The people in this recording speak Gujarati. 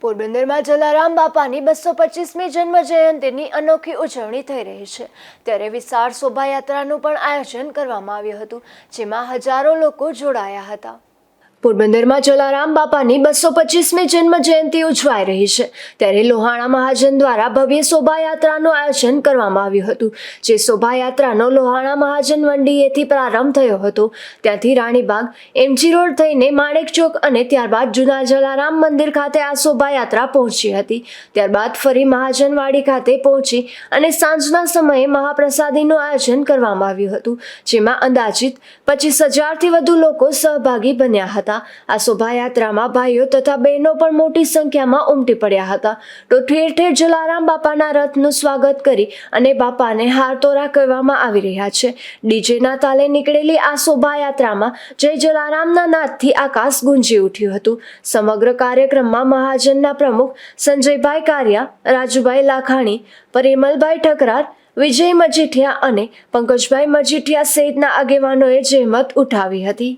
પોરબંદરમાં જલારામ બાપાની બસો પચીસમી જન્મ જયંતિની અનોખી ઉજવણી થઈ રહી છે. ત્યારે વિશાળ શોભાયાત્રાનું પણ આયોજન કરવામાં આવ્યું હતું, જેમાં હજારો લોકો જોડાયા હતા. પોરબંદરમાં જલારામ બાપાની બસો પચીસમી જન્મ જયંતિ ઉજવાઈ રહી છે. ત્યારે લોહાણા મહાજન દ્વારા ભવ્ય શોભાયાત્રાનું આયોજન કરવામાં આવ્યું હતું. જે શોભાયાત્રાનો લોહાણા મહાજન વંડીએથી પ્રારંભ થયો હતો. ત્યાંથી રાણીબાગ, એમજી રોડ થઈને માણેક ચોક અને ત્યારબાદ જૂના જલારામ મંદિર ખાતે આ શોભાયાત્રા પહોંચી હતી. ત્યારબાદ ફરી મહાજનવાડી ખાતે પહોંચી અને સાંજના સમયે મહાપ્રસાદીનું આયોજન કરવામાં આવ્યું હતું, જેમાં અંદાજિત પચીસ હજારથી વધુ લોકો સહભાગી બન્યા હતા. આ શોભાયાત્રામાં ભાઈઓ તથા બહેનો પણ મોટી સંખ્યામાં ઉમટી પડ્યા હતા. તો ઠેર ઠેર જલારામ બાપાના રથનું સ્વાગત કરી અને બાપાને હારતોરા કહેવામાં આવી રહ્યા છે. ડીજેના તાલે નીકળેલી આ શોભાયાત્રામાં જય જલારામના નાદથી આકાશ ગુંજી ઉઠ્યું હતું. સમગ્ર કાર્યક્રમમાં મહાજનના પ્રમુખ સંજયભાઈ કારિયા, રાજુભાઈ લાખાણી, પરિમલભાઈ ઠકરાર, વિજય મજીઠિયા અને પંકજભાઈ મજીઠિયા સહિતના આગેવાનોએ જહેમત ઉઠાવી હતી.